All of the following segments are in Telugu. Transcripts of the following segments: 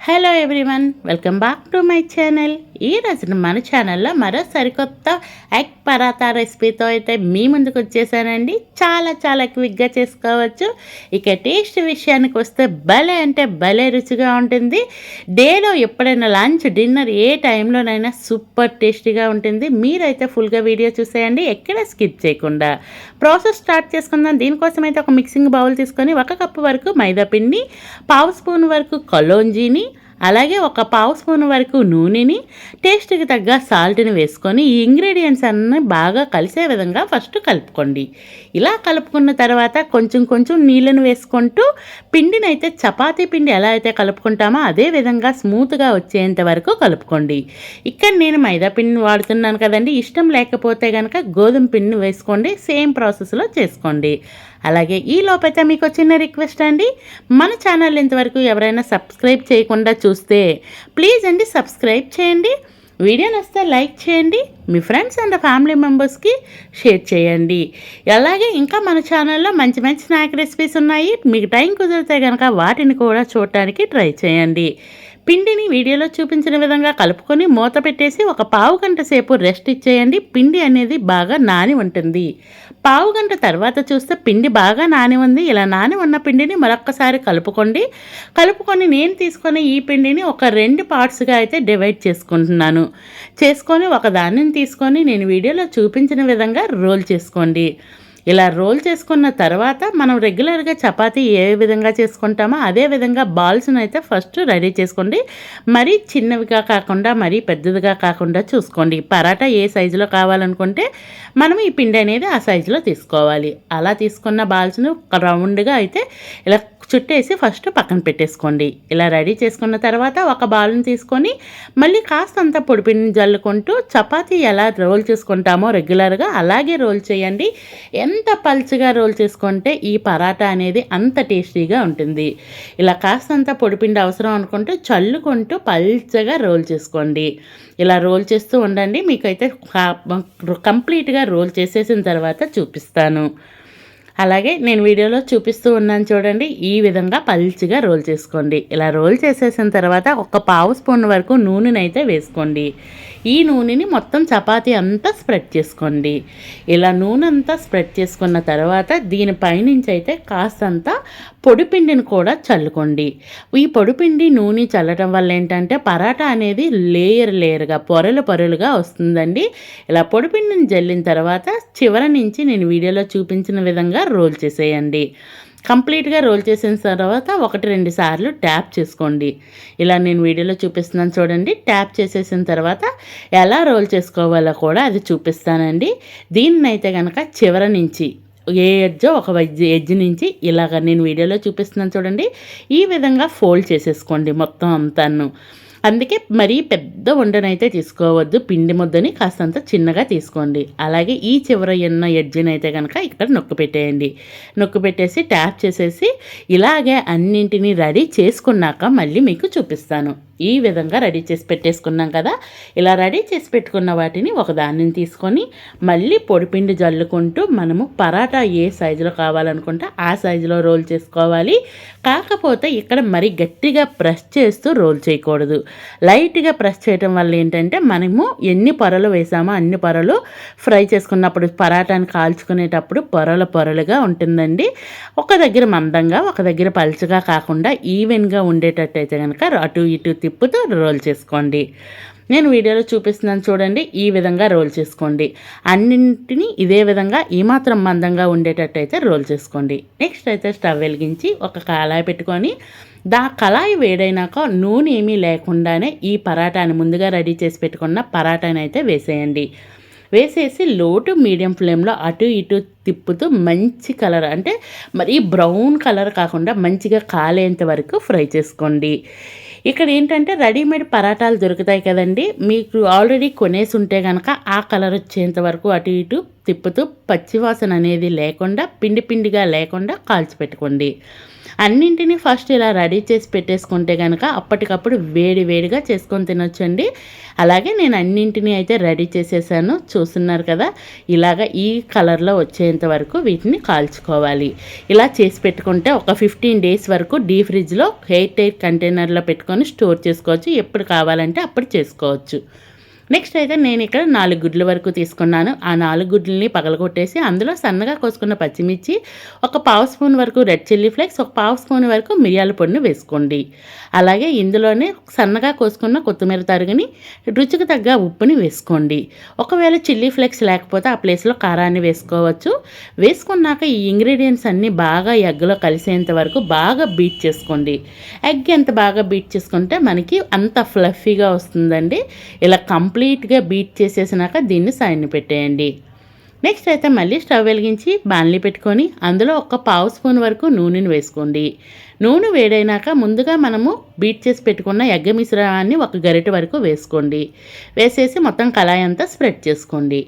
Hello everyone welcome back to my channel ఈ రోజున మన ఛానల్లో మరో సరికొత్త ఎగ్ పరాతా రెసిపీతో అయితే మీ ముందుకు వచ్చేసానండి. చాలా చాలా క్విక్గా చేసుకోవచ్చు. ఇక టేస్ట్ విషయానికి వస్తే భలే అంటే భలే రుచిగా ఉంటుంది. డేలో ఎప్పుడైనా లంచ్ డిన్నర్ ఏ టైంలోనైనా సూపర్ టేస్టీగా ఉంటుంది. మీరైతే ఫుల్గా వీడియో చూసేయండి. ఎక్కడ స్కిప్ చేయకుండా. ప్రాసెస్ స్టార్ట్ చేసుకుందాం. దీనికోసం అయితే ఒక మిక్సింగ్ బౌల్ తీసుకొని ఒక కప్పు వరకు మైదా పిండి పావు స్పూన్ వరకు కలోంజీని అలాగే ఒక పావు స్పూన్ వరకు నూనెని టేస్ట్కి తగ్గ సాల్ట్ని వేసుకొని ఈ ఇంగ్రీడియంట్స్ అన్నీ బాగా కలిసే విధంగా ఫస్ట్ కలుపుకోండి. ఇలా కలుపుకున్న తర్వాత కొంచెం కొంచెం నీళ్ళను వేసుకుంటూ పిండిని అయితే చపాతీ పిండి ఎలా అయితే కలుపుకుంటామో అదే విధంగా స్మూత్గా వచ్చేంత వరకు కలుపుకోండి. ఇక్కడ నేను మైదా పిండిని వాడుతున్నాను కదండి. ఇష్టం లేకపోతే కనుక గోధుమ పిండిని వేసుకోండి. సేమ్ ప్రాసెస్లో చేసుకోండి. అలాగే ఈ లోపైతే మీకు చిన్న రిక్వెస్ట్ అండి. మన ఛానల్ ఇంతవరకు ఎవరైనా సబ్స్క్రైబ్ చేయకుండా చూస్తే ప్లీజ్ అండి సబ్స్క్రైబ్ చేయండి. వీడియో నచ్చితే లైక్ చేయండి. మీ ఫ్రెండ్స్ అండ్ ఫ్యామిలీ మెంబర్స్కి షేర్ చేయండి. అలాగే ఇంకా మన ఛానల్లో మంచి మంచి స్నాక్ రెసిపీస్ ఉన్నాయి. మీకు టైం కుదిరితే కనుక వాటిని కూడా చూడటానికి ట్రై చేయండి. పిండిని వీడియోలో చూపించిన విధంగా కలుపుకొని మూత పెట్టేసి ఒక పావు గంట సేపు రెస్ట్ ఇచ్చేయండి. పిండి అనేది బాగా నాని ఉంటుంది. పావు గంట తర్వాత చూస్తే పిండి బాగా నాని ఉంది. ఇలా నాని ఉన్న పిండిని మరొక్కసారి కలుపుకోండి. కలుపుకొని నేను తీసుకొని ఈ పిండిని ఒక రెండు పార్ట్స్గా అయితే డివైడ్ చేసుకుంటున్నాను. చేసుకొని ఒక దానిని తీసుకొని నేను వీడియోలో చూపించిన విధంగా రోల్ చేసుకోండి. ఇలా రోల్ చేసుకున్న తర్వాత మనం రెగ్యులర్గా చపాతీ ఏ విధంగా చేసుకుంటామో అదే విధంగా బాల్స్ని అయితే ఫస్ట్ రెడీ చేసుకోండి. మరీ చిన్నవిగా కాకుండా మరీ పెద్దదిగా కాకుండా చూసుకోండి. పరాటా ఏ సైజులో కావాలనుకుంటే మనం ఈ పిండి అనేది ఆ సైజులో తీసుకోవాలి. అలా తీసుకున్న బాల్స్ను రౌండ్గా అయితే ఇలా చుట్టేసి ఫస్ట్ పక్కన పెట్టేసుకోండి. ఇలా రెడీ చేసుకున్న తర్వాత ఒక బాల్ని తీసుకొని మళ్ళీ కాస్తంత పొడిపిండి జల్లుకుంటూ చపాతీ ఎలా రోల్ చేసుకుంటామో రెగ్యులర్గా అలాగే రోల్ చేయండి. ఎంత ఎంత పల్చగా రోల్ చేసుకుంటే ఈ పరాటా అనేది అంత టేస్టీగా ఉంటుంది. ఇలా కాస్తంత పొడిపిండి అవసరం అనుకుంటే చల్లుకుంటూ పల్చగా రోల్ చేసుకోండి. ఇలా రోల్ చేస్తూ ఉండండి. మీకైతే కంప్లీట్గా రోల్ చేసేసిన తర్వాత చూపిస్తాను. అలాగే నేను వీడియోలో చూపిస్తూ ఉన్నాను చూడండి ఈ విధంగా పల్చిగా రోల్ చేసుకోండి. ఇలా రోల్ చేసేసిన తర్వాత ఒక పావు స్పూన్ వరకు నూనెనైతే వేసుకోండి. ఈ నూనెని మొత్తం చపాతీ అంతా స్ప్రెడ్ చేసుకోండి. ఇలా నూనె అంతా స్ప్రెడ్ చేసుకున్న తర్వాత దీనిపైనుంచి అయితే కాస్తంత పొడిపిండిని కూడా చల్లుకోండి. ఈ పొడిపిండి నూనె చల్లటం వల్ల ఏంటంటే పరాటా అనేది లేయర్ లేయర్గా పొరలు పొరలుగా వస్తుందండి. ఇలా పొడిపిండిని జల్లిన తర్వాత చివరి నుంచి నేను వీడియోలో చూపించిన విధంగా రోల్ చేసేయండి. కంప్లీట్గా రోల్ చేసిన తర్వాత ఒకటి రెండు సార్లు ట్యాప్ చేసుకోండి. ఇలా నేను వీడియోలో చూపిస్తున్నాను చూడండి. ట్యాప్ చేసేసిన తర్వాత ఎలా రోల్ చేసుకోవాలో కూడా అది చూపిస్తానండి. దీన్నైతే కనుక చివరి నుంచి ఏ ఎడ్జో ఒక ఎడ్జ్ నుంచి ఇలాగ నేను వీడియోలో చూపిస్తున్నాను చూడండి. ఈ విధంగా ఫోల్డ్ చేసేసుకోండి మొత్తం అంతాను. అందుకే మరీ పెద్ద ఉండనైతే తీసుకోవద్దు. పిండి ముద్దని కాస్తంత చిన్నగా తీసుకోండి. అలాగే ఈ చివర ఉన్న ఎడ్జిని అయితే కనుక ఇక్కడ నొక్కు పెట్టేయండి. నొక్కు పెట్టేసి ట్యాప్ చేసేసి ఇలాగే అన్నింటినీ రెడీ చేసుకున్నాక మళ్ళీ మీకు చూపిస్తాను. ఈ విధంగా రెడీ చేసి పెట్టేసుకున్నాం కదా. ఇలా రెడీ చేసి పెట్టుకున్న వాటిని ఒకదాన్ని తీసుకొని మళ్ళీ పొడిపిండి జల్లుకుంటూ మనము పరాటా ఏ సైజులో కావాలనుకుంటే ఆ సైజులో రోల్ చేసుకోవాలి. కాకపోతే ఇక్కడ మరి గట్టిగా ప్రెస్ చేస్తూ రోల్ చేయకూడదు. లైట్గా ప్రెస్ చేయడం వల్ల ఏంటంటే మనము ఎన్ని పొరలు వేసామో అన్ని పొరలు ఫ్రై చేసుకున్నప్పుడు పరాటాన్ని కాల్చుకునేటప్పుడు పొరల పొరలుగా ఉంటుందండి. ఒక దగ్గర మందంగా ఒక దగ్గర పలుచగా కాకుండా ఈవెన్గా ఉండేటట్టయితే కనుక అటు ఇటు తిప్పుతూ రోల్ చేసుకోండి. నేను వీడియోలో చూపిస్తున్నాను చూడండి ఈ విధంగా రోల్ చేసుకోండి. అన్నింటినీ ఇదే విధంగా ఏమాత్రం మందంగా ఉండేటట్టు అయితే రోల్ చేసుకోండి. నెక్స్ట్ అయితే స్టవ్ వెలిగించి ఒక కళాయి పెట్టుకొని దా కళాయి వేడైనాక నూనె ఏమీ లేకుండానే ఈ పరాటాని ముందుగా రెడీ చేసి పెట్టుకున్న పరాటాని అయితే వేసేయండి. వేసేసి లోటు మీడియం ఫ్లేమ్లో అటు ఇటు తిప్పుతూ మంచి కలర్ అంటే మరి బ్రౌన్ కలర్ కాకుండా మంచిగా కాలేంత వరకు ఫ్రై చేసుకోండి. ఇక్కడ ఏంటంటే రెడీమేడ్ పరాటాలు దొరుకుతాయి కదండి. మీకు ఆల్రెడీ కొనేసి ఉంటే కనుక ఆ కలర్ వచ్చేంత వరకు అటు ఇటు తిప్పుతూ పచ్చివాసన అనేది లేకుండా పిండి పిండిగా లేకుండా కాల్చిపెట్టుకోండి. అన్నింటినీ ఫస్ట్ ఇలా రెడీ చేసి పెట్టేసుకుంటే కనుక అప్పటికప్పుడు వేడి వేడిగా చేసుకొని తినొచ్చండి. అలాగే నేను అన్నింటినీ అయితే రెడీ చేసేసాను. చూస్తున్నారు కదా ఇలాగ ఈ కలర్లో వచ్చేంత వరకు వీటిని కాల్చుకోవాలి. ఇలా చేసి పెట్టుకుంటే ఒక ఫిఫ్టీన్ డేస్ వరకు డీ ఫ్రిడ్జ్లో హెయిర్ టైర్ కంటైనర్లో పెట్టుకొని స్టోర్ చేసుకోవచ్చు. ఎప్పుడు కావాలంటే అప్పుడు చేసుకోవచ్చు. నెక్స్ట్ అయితే నేను ఇక్కడ నాలుగు గుడ్ల వరకు తీసుకున్నాను. ఆ నాలుగు గుడ్లని పగలగొట్టేసి అందులో సన్నగా కోసుకున్న పచ్చిమిర్చి ఒక పావు స్పూన్ వరకు రెడ్ చిల్లీ ఫ్లేక్స్ ఒక పావు స్పూన్ వరకు మిరియాల పొడిని వేసుకోండి. అలాగే ఇందులోనే సన్నగా కోసుకున్న కొత్తిమీర తరుగుని రుచికి తగ్గ ఉప్పుని వేసుకోండి. ఒకవేళ చిల్లీ ఫ్లేక్స్ లేకపోతే ఆ ప్లేస్లో కారాన్ని వేసుకోవచ్చు. వేసుకున్నాక ఈ ఇంగ్రీడియంట్స్ అన్నీ బాగా ఎగ్లో కలిసేంత వరకు బాగా బీట్ చేసుకోండి. ఎగ్ ఎంత బాగా బీట్ చేసుకుంటే మనకి అంత ఫ్లఫీగా వస్తుందండి. ఇలా కంప్ కంప్లీట్గా బీట్ చేసేసినాక దీన్ని సైన్ పెట్టేయండి. నెక్స్ట్ అయితే మళ్ళీ స్టవ్ వెలిగించి బాణలి పెట్టుకొని అందులో ఒక పావు స్పూన్ వరకు నూనెను వేసుకోండి. నూనె వేడైనాక ముందుగా మనము బీట్ చేసి పెట్టుకున్న ఎగ్గ మిశ్రమాన్ని ఒక గరిటె వరకు వేసుకోండి. వేసేసి మొత్తం కళాయి అంతా స్ప్రెడ్ చేసుకోండి.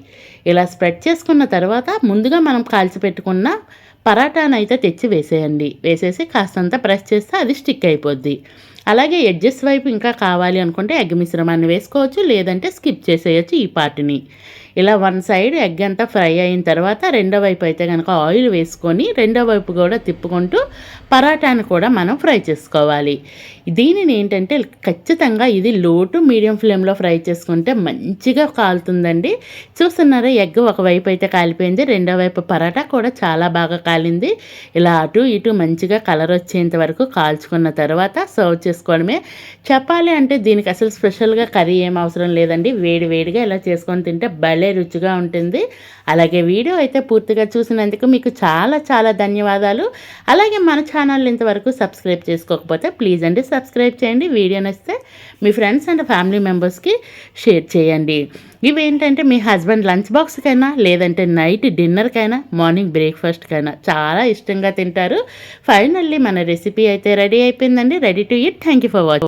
ఇలా స్ప్రెడ్ చేసుకున్న తర్వాత ముందుగా మనం కాల్చి పెట్టుకున్న పరాటాను అయితే తెచ్చి వేసేయండి. వేసేసి కాస్తంత ప్రెస్ చేస్తే అది స్టిక్ అయిపోద్ది. అలాగే ఎడ్జెస్ వైపు ఇంకా కావాలి అనుకుంటే ఎగ్ మిశ్రమాన్ని వేసుకోవచ్చు లేదంటే స్కిప్ చేసేయచ్చు ఈ పార్ట్ని. ఇలా వన్ సైడ్ ఎగ్ అంతా ఫ్రై అయిన తర్వాత రెండో వైపు అయితే కనుక ఆయిల్ వేసుకొని రెండో వైపు కూడా తిప్పుకుంటూ పరాటాను కూడా మనం ఫ్రై చేసుకోవాలి. దీనిని ఏంటంటే ఖచ్చితంగా ఇది లో టు మీడియం ఫ్లేమ్లో ఫ్రై చేసుకుంటే మంచిగా కాలుతుందండి. చూస్తున్నారా ఎగ్ ఒకవైపు అయితే కాలిపోయింది రెండో వైపు పరాటా కూడా చాలా బాగా కాలింది. ఇలా అటు ఇటు మంచిగా కలర్ వచ్చేంత వరకు కాల్చుకున్న తర్వాత సర్వ్ చేసుకోవడమే. చెప్పాలి అంటే దీనికి అసలు స్పెషల్గా కర్రీ ఏం అవసరం లేదండి. వేడి వేడిగా ఇలా చేసుకొని తింటే భలే రుచిగా ఉంటుంది. అలాగే వీడియో అయితే పూర్తిగా చూసినందుకు మీకు చాలా చాలా ధన్యవాదాలు. అలాగే మన ఛానల్ ఇంతవరకు సబ్స్క్రైబ్ చేసుకోకపోతే ప్లీజ్ అండి సబ్స్క్రైబ్ చేయండి. వీడియో నచ్చితే మీ ఫ్రెండ్స్ అండ్ ఫ్యామిలీ మెంబర్స్కి షేర్ చేయండి. ఇవి ఏంటంటే మీ హస్బెండ్ లంచ్ బాక్స్కైనా లేదంటే నైట్ డిన్నర్కైనా మార్నింగ్ బ్రేక్ఫాస్ట్కైనా చాలా ఇష్టంగా తింటారు. ఫైనల్లీ మన రెసిపీ అయితే రెడీ అయిపోయిందండి. Ready to eat thank you for watching